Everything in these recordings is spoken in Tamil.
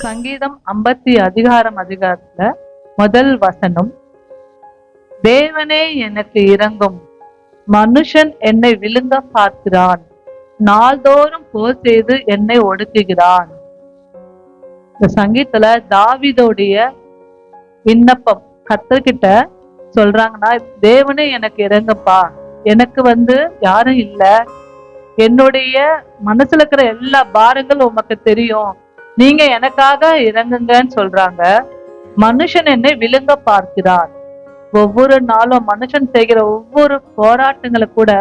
சங்கீதம் ஐம்பத்தி அதிகாரம் அதிகாரத்துல முதல் வசனம் தேவனே எனக்கு இறங்கும் மனுஷன் என்னை விழுங்க பார்க்கிறான் நாள்தோறும் போர் செய்து என்னை ஒடுக்குகிறான். இந்த சங்கீதத்துல தாவிதோடைய விண்ணப்பம் கத்தர்கிட்ட சொல்றாங்கன்னா தேவனே எனக்கு இறங்கப்பா எனக்கு வந்து யாரும் இல்ல என்னுடைய மனசுல இருக்கிற எல்லா பாரங்களும் உமக்கு தெரியும் நீங்க எனக்காக இறங்குங்கன்னு சொல்றாங்க. மனுஷன் என்னை விழுங்க பார்க்கிறார். ஒவ்வொரு நாளும் மனுஷன் செய்கிற ஒவ்வொரு போராட்டங்களை கூட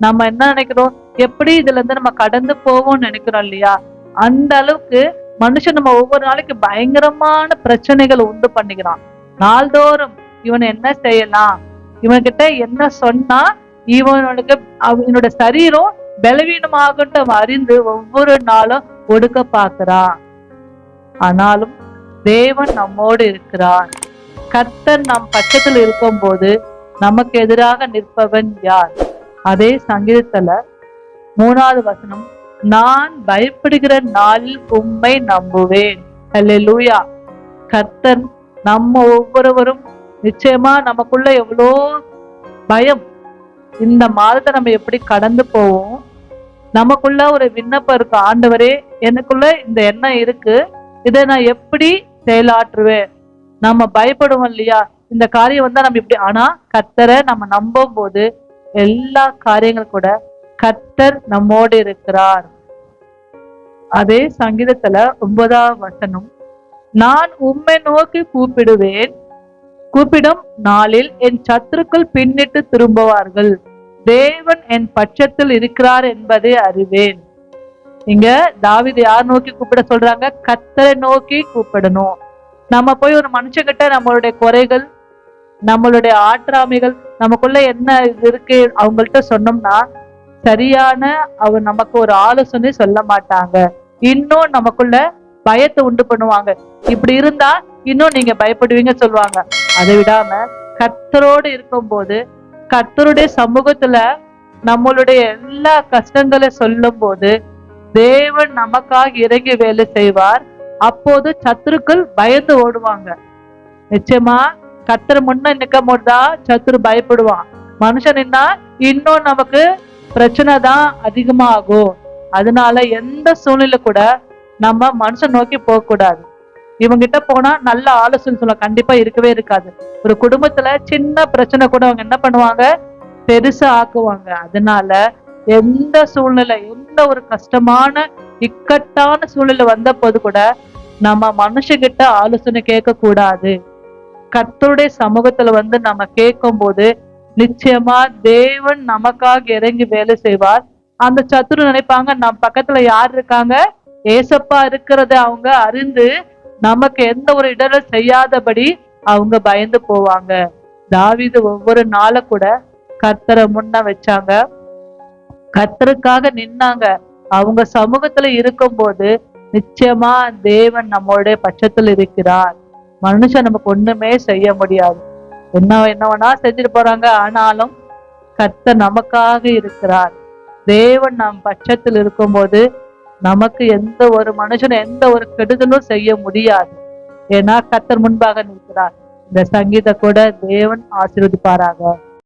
நம்ம என்ன நினைக்கிறோம்? எப்படி இதுல இருந்து நம்ம கடந்து போவோம்னு நினைக்கிறோம் இல்லையா? அந்த அளவுக்கு மனுஷன் நம்ம ஒவ்வொரு நாளைக்கு பயங்கரமான பிரச்சனைகளை உண்டு பண்ணிக்கிறான். நாள்தோறும் இவன் என்ன செய்யலாம்? இவன்கிட்ட என்ன சொன்னா இவனுக்கு அவனோட சரீரம் பலவீனமாகட்டும் அறிந்து ஒவ்வொரு நாளும் ஒடுக்க பார்க்கிறான். ஆனாலும் தேவன் நம்மோடு இருக்கிறார். கர்த்தர் நம் பட்சத்தில் இருக்கும்போது நமக்கு எதிராக நிற்பவன் யார்? அதே சங்கீதத்துல மூணாவது வசனம் நான் பயப்படுகிற நாளில் உம்மை நம்புவேன். அல்லேலூயா கர்த்தன் நம்ம ஒவ்வொருவரும் நிச்சயமா நமக்குள்ள எவ்வளோ பயம். இந்த மாதத்தை நம்ம எப்படி கடந்து போவோம்? நமக்குள்ள ஒரு விண்ணப்பம் இருக்கு. ஆண்டவரே எனக்குள்ள இந்த எண்ணம் இருக்கு. இதை நான் எப்படி செயலாற்றுவேன்? நம்ம பயப்படுவோம் இல்லையா? இந்த காரியம் வந்தா நம்ம இப்படி ஆனா கத்தரை நம்ம நம்பும் போது எல்லா காரியங்கள் கூட கத்தர் நம்மோடு இருக்கிறார். அதே சங்கீதத்துல ஒன்பதாம் வசனம் நான் உம்மை நோக்கி கூப்பிடுவேன். கூப்பிடும் நாளில் என் சத்துருக்கள் பின்னிட்டு திரும்புவார்கள். தேவன் என் பட்சத்தில் இருக்கிறார் என்பதை அறிவேன். இங்க தாவிது யார் நோக்கி கூப்பிட சொல்றாங்க? கத்தரை நோக்கி கூப்பிடணும். நம்ம போய் ஒரு மனுஷங்கிட்ட நம்மளுடைய குறைகள் நம்மளுடைய ஆற்றாமைகள் நமக்குள்ள என்ன இது இருக்கு அவங்கள்ட்ட சொன்னோம்னா சரியான அவர் நமக்கு ஒரு ஆலோசனை சொல்ல மாட்டாங்க. இன்னும் நமக்குள்ள பயத்தை உண்டு பண்ணுவாங்க. இப்படி இருந்தா இன்னும் நீங்க பயப்படுவீங்க சொல்லுவாங்க. அதை விடாம கத்தரோடு இருக்கும்போது கத்தருடைய சமூகத்துல நம்மளுடைய எல்லா கஷ்டங்களை சொல்லும் போது தேவன் நமக்காக இறங்கி வேலை செய்வார். அப்போது சத்துருக்கள் பயந்து ஓடுவாங்க. நிச்சயமா கர்த்தர் முன்ன நிற்கும் போதுதான் சத்துரு பயப்படுவான். மனுஷன் என்ன இன்னும் நமக்கு பிரச்சனை தான் அதிகமாகும். அதனால எந்த சூழ்நிலை கூட நம்ம மனுஷன் நோக்கி போக கூடாது இவங்கிட்ட போனா நல்ல ஆலோசனை சொல்ல கண்டிப்பா இருக்கவே இருக்காது. ஒரு குடும்பத்துல சின்ன பிரச்சனை கூட அவங்க என்ன பண்ணுவாங்க? பெருசா ஆக்குவாங்க. அதனால எந்த சூழ்நிலை எந்த ஒரு கஷ்டமான இக்கட்டான சூழ்நிலை வந்த போது கூட நம்ம மனுஷங்கிட்ட ஆலோசனை கேட்க கூடாது. கர்த்தருடைய சமூகத்துல வந்து நம்ம கேட்கும் போது நிச்சயமா தேவன் நமக்காக இறங்கி வேலை செய்வார். அந்த சத்துரு நினைப்பாங்க நம் பக்கத்துல யார் இருக்காங்க? ஏசப்பா இருக்கிறத அவங்க அறிந்து நமக்கு எந்த ஒரு இடரல் செய்யாதபடி அவங்க பயந்து போவாங்க. தாவிது ஒவ்வொரு நாளை கூட கர்த்தரை முன்ன வச்சாங்க. கத்தருக்காக நின்னாங்க. அவங்க சமூகத்துல இருக்கும்போது நிச்சயமா தேவன் நம்மளுடைய பட்சத்தில் இருக்கிறார். மனுஷன் நமக்கு ஒண்ணுமே செய்ய முடியாது. என்ன என்ன வேணா செஞ்சுட்டு போறாங்க. ஆனாலும் கத்த நமக்காக இருக்கிறார். தேவன் நம் பட்சத்தில் இருக்கும்போது நமக்கு எந்த ஒரு மனுஷனும் எந்த ஒரு கெடுதலும் செய்ய முடியாது. ஏன்னா கத்தர் முன்பாக நிற்கிறார். இந்த சங்கீத கூட தேவன் ஆசீர்வதிப்பாராக.